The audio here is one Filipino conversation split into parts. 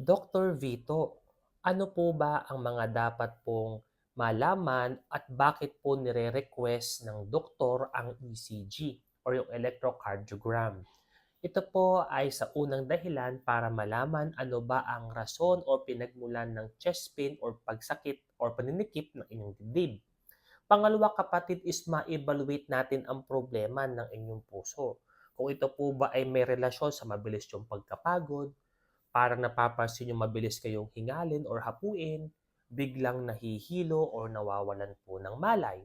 Dr. Vito, ano po ba ang mga dapat pong malaman at bakit po nire-request ng doktor ang ECG or yung electrocardiogram? Ito po ay sa unang dahilan para malaman ano ba ang rason o pinagmulan ng chest pain or pagsakit or paninikip ng inyong dibdib. Pangalawa kapatid is ma-evaluate natin ang problema ng inyong puso. Kung ito po ba ay may relasyon sa mabilis yung pagkapagod, parang napapansin yung mabilis kayong hingalin or hapuin, biglang nahihilo or nawawalan po ng malay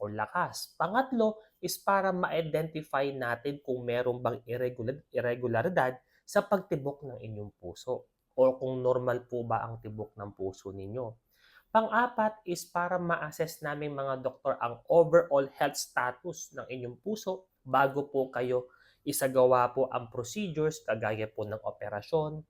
or lakas. Pangatlo is para ma-identify natin kung meron bang irregular, irregularidad sa pagtibok ng inyong puso or kung normal po ba ang tibok ng puso ninyo. Pang-apat is para ma-assess namin mga doktor ang overall health status ng inyong puso bago po kayo isagawa po ang procedures kagaya po ng operasyon,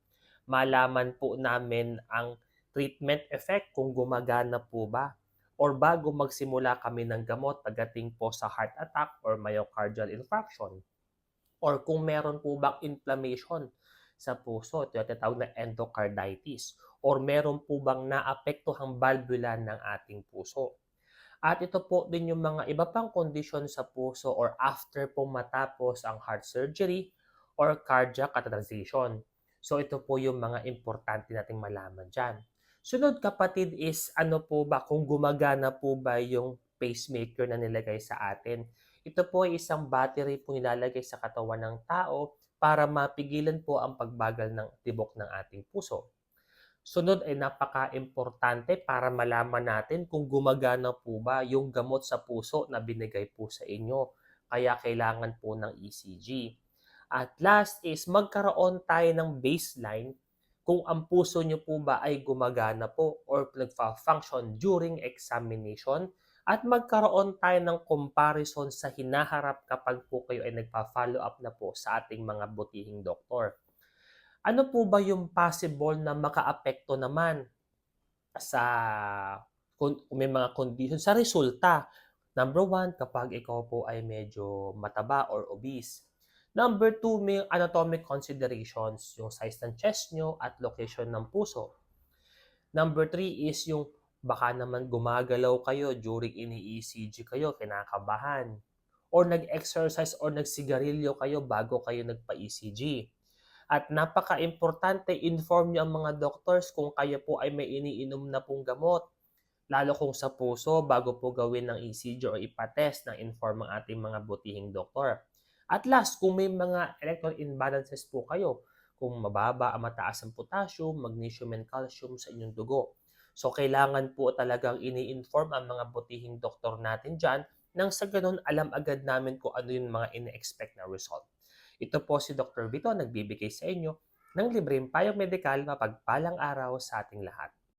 malaman po namin ang treatment effect kung gumagana po ba or bago magsimula kami ng gamot pagdating po sa heart attack or myocardial infarction or kung meron po bang inflammation sa puso, ito yung tinatawag na endocarditis or meron po bang naapektuhang valvula ng ating puso. At ito po din yung mga iba pang kondisyon sa puso or after po matapos ang heart surgery or cardiac catheterization. So ito po yung mga importante nating malaman dyan. Sunod kapatid is ano po ba, kung gumagana po ba yung pacemaker na nilagay sa atin. Ito po ay isang battery po nilalagay sa katawan ng tao para mapigilan po ang pagbagal ng tibok ng ating puso. Sunod ay napaka-importante para malaman natin kung gumagana po ba yung gamot sa puso na binigay po sa inyo. Kaya kailangan po ng ECG. At last is magkaroon tayo ng baseline kung ang puso nyo po ba ay gumagana po or nagfa-function during examination at magkaroon tayo ng comparison sa hinaharap kapag po kayo ay nagpa-follow up na po sa ating mga butihing doktor. Ano po ba yung possible na makaapekto naman sa kung may mga condition sa resulta? Number one, kapag ikaw po ay medyo mataba or obese. Number two, may anatomic considerations, yung size ng chest nyo at location ng puso. Number three is yung baka naman gumagalaw kayo during ini-ECG kayo, kinakabahan. Or nag-exercise or nagsigarilyo kayo bago kayo nagpa-ECG. At napaka-importante, inform nyo ang mga doctors kung kayo po ay may iniinom na pong gamot. Lalo kung sa puso, bago po gawin ng ECG or ipatest na inform ang ating mga butihing doktor. At last, kung may mga electron imbalances po kayo, kung mababa ang mataas ang potassium, magnesium, and calcium sa inyong dugo. So, kailangan po talagang ini-inform ang mga butihing doktor natin dyan nang sa ganun alam agad namin kung ano yung mga ine-expect na result. Ito po si Dr. Vito nagbibigay sa inyo ng libreng payong medikal mapagpalang araw sa ating lahat.